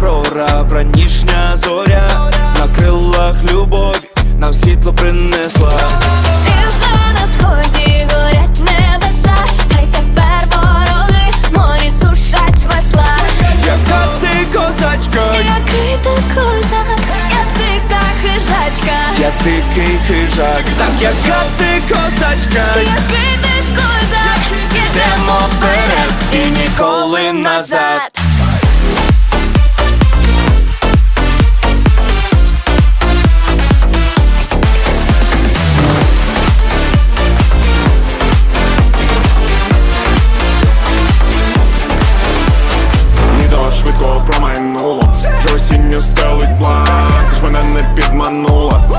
прорав, ранішня зоря, на крилах любові нам світло принесла. І ти козачка, який ти козак, я дика хижачка, я дикий хижак, так яка ти козачка, який ти козак, ідемо вперед і ніколи назад.